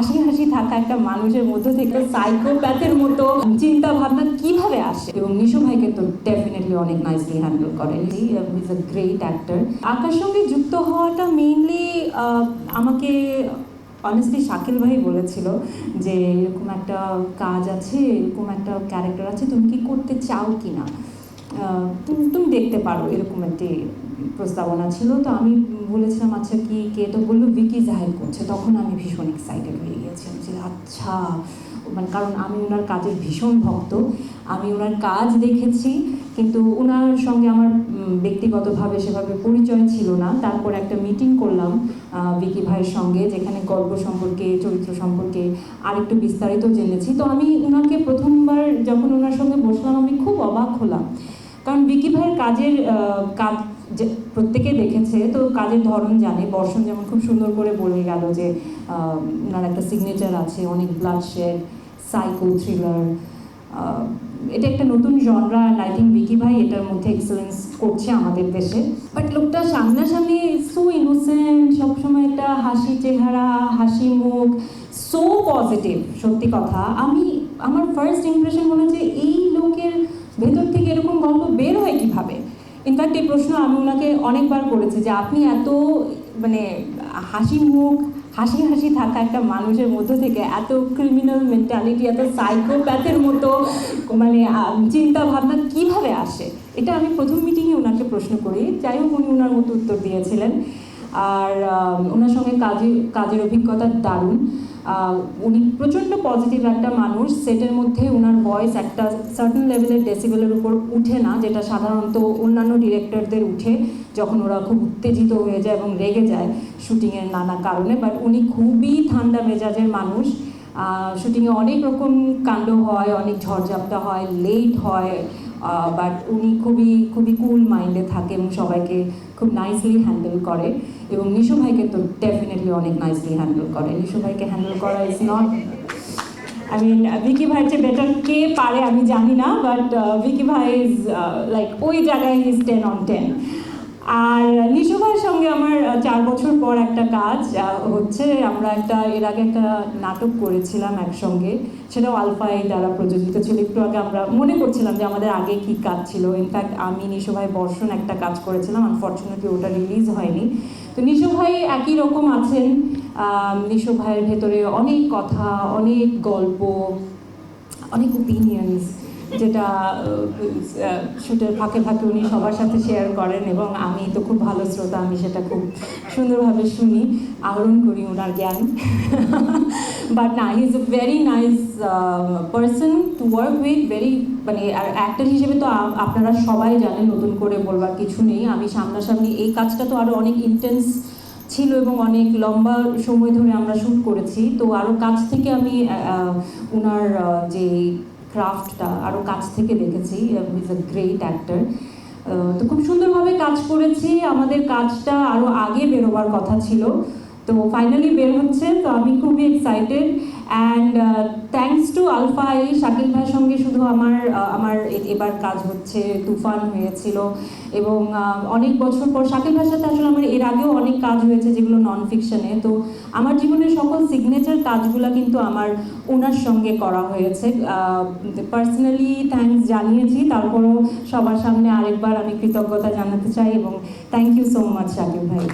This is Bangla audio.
হাসি হাসি থাকা একটা মানুষের মধ্য থেকে সাইকোপ্যাথের মতো চিন্তা ভাবনা কীভাবে আসে? এবং নিশু ভাইকে তো ডেফিনেটলি অনেক নাইসলি হ্যান্ডেল করেন। ইজ আ গ্রেট অ্যাক্টর আঁকার সঙ্গে যুক্ত হওয়াটা মেইনলি আমাকে অনেস্টলি শাকিল ভাই বলেছিল যে এরকম একটা কাজ আছে, এরকম একটা ক্যারেক্টার আছে, তুমি কি করতে চাও কি না তুমি তুমি দেখতে পারো এরকম একটি প্রস্তাবনা ছিল। তো আমি বলেছিলাম আচ্ছা কি, কে? তো বলল, ভিকি জাহের করছে। তখন আমি ভীষণ এক্সাইটেড হয়ে গিয়েছিলাম যে আচ্ছা। মানে কারণ আমি ওনার কাজের ভীষণ ভক্ত। আমি ওনার কাজ দেখেছি, কিন্তু ওনার সঙ্গে আমার ব্যক্তিগতভাবে সেভাবে পরিচয় ছিল না। তারপর একটা মিটিং করলাম বিকি ভাইয়ের সঙ্গে, যেখানে গল্প সম্পর্কে, চরিত্র সম্পর্কে আরেকটু বিস্তারিত জেনেছি। তো আমি ওনাকে প্রথমবার যখন ওনার সঙ্গে বসলাম, আমি খুব অবাক হলাম কারণ বিকি ভাইয়ের কাজের কাজ যে প্রত্যেকে দেখেছে, তো কাজের ধরন জানে। বর্ষণ যেমন খুব সুন্দর করে বলে গেল যে ওনার একটা সিগনেচার আছে, অনেক ব্লাড শেড সাইকো থ্রিলার এটা একটা নতুন জনরা থিঙ্ক ভিকি ভাই এটার মধ্যে এক্সেলেন্স করছে আমাদের দেশে। বাট লোকটা সামনাসামনি সো ইনোসেন্ট সবসময় একটা হাসি চেহারা, হাসি মুখ সো পজিটিভ সত্যি কথা। আমি, আমার ফার্স্ট ইমপ্রেশন মনে হচ্ছে এই লোকের ভেতর থেকে এরকম গল্প বের হয় কীভাবে? ইনফ্যাক্ট এই প্রশ্ন আমি ওনাকে অনেকবার করেছি যে আপনি এত মানে হাসি মুখ, হাসি হাসি থাকা একটা মানুষের মধ্য থেকে এত ক্রিমিনাল মেন্টালিটি এত সাইকোপ্যাথের মতো মানে চিন্তা ভাবনা কীভাবে আসে? এটা আমি প্রথম মিটিংয়ে ওনাকে প্রশ্ন করি। যাই হোক, উনি ওনার মতো উত্তর দিয়েছিলেন। আর ওনার সঙ্গে কাজে, কাজের অভিজ্ঞতা দারুণ। উনি প্রচণ্ড পজিটিভ একটা মানুষ। সেটের মধ্যে ওনার ভয়েস একটা সার্টেন লেভেলের ডেসিবেলের উপর উঠে না, যেটা সাধারণত অন্যান্য ডিরেক্টরদের উঠে যখন ওরা খুব উত্তেজিত হয়ে যায় এবং রেগে যায় শুটিংয়ের নানা কারণে। বাট উনি খুবই ঠান্ডা মেজাজের মানুষ। শুটিংয়ে অনেক রকম কাণ্ড হয়, অনেক ঝড়ঝাপটা হয় লেট হয় বাট উনি খুবই খুবই কুল মাইন্ডে থাকে এবং সবাইকে খুব নাইসলি হ্যান্ডেল করে। এবং নিশু ভাইকে তো ডেফিনেটলি অনেক নাইসলি হ্যান্ডেল করে। নিশু ভাইকে হ্যান্ডেল করা is not I mean Vicky ভাইয়ের চেয়ে বেটার কে পারে আমি জানি না বাট ভিকি ভাই ইজ লাইক ওই জায়গায় ইজ টেন অন টেন আর নিশু ভাইয়ের সঙ্গে আমার চার বছর পর একটা কাজ হচ্ছে আমরা একটা, এর আগে একটা নাটক করেছিলাম একসঙ্গে, সেটাও আলফাই দ্বারা প্রযোজিত ছিল। একটু আগে আমরা মনে করছিলাম যে আমাদের আগে কি কাজ ছিল। ইনফ্যাক্ট আমি, নিশু ভাই, বর্ষণ একটা কাজ করেছিলাম। আনফর্চুনেটলি ওটা রিলিজ হয়নি। তো নিশু ভাই একই রকম আছেন। নিশু ভাইয়ের ভেতরে অনেক কথা, অনেক গল্প, অনেক ওপিনিয়ন্স যেটা শুটের ফাঁকে ফাঁকে উনি সবার সাথে শেয়ার করেন এবং আমি তো খুব ভালো শ্রোতা, আমি সেটা খুব সুন্দরভাবে শুনি, আহরণ করি ওনার জ্ঞান। বাট না he is a very nice person to work with very মানে আর অ্যাক্টর হিসেবে তো আপনারা সবাই জানেন, নতুন করে বলবার কিছু নেই। আমি সামনাসামনি এই কাজটা তো আরও অনেক ইন্টেন্স ছিল এবং অনেক লম্বা সময় ধরে আমরা শ্যুট করেছি। তো আরও কাছ থেকে আমি ওনার যে ক্রাফটটা আরও কাছ থেকে দেখেছি ইজ আ গ্রেট অ্যাক্টার তো খুব সুন্দরভাবে কাজ করেছি। আমাদের কাজটা আরও আগে বেরোবার কথা ছিল। তো ফাইনালি বের হচ্ছে, তো আমি খুবই excited and thanks to Alpha এই শাকিল ভাইয়ের সঙ্গে শুধু আমার আমার এবার কাজ হচ্ছে, তুফান হয়েছিল এবং অনেক বছর পর শাকিল ভাইয়ের সাথে আসলে আমার এর আগেও অনেক কাজ হয়েছে যেগুলো নন ফিকশনে তো আমার জীবনের সকল সিগনেচার কাজগুলো কিন্তু আমার ওনার সঙ্গে করা হয়েছে। পার্সোনালি থ্যাঙ্কস জানিয়েছি, তারপরও সবার সামনে আরেকবার আমি কৃতজ্ঞতা জানাতে চাই এবং thank you so much Shakil ভাই।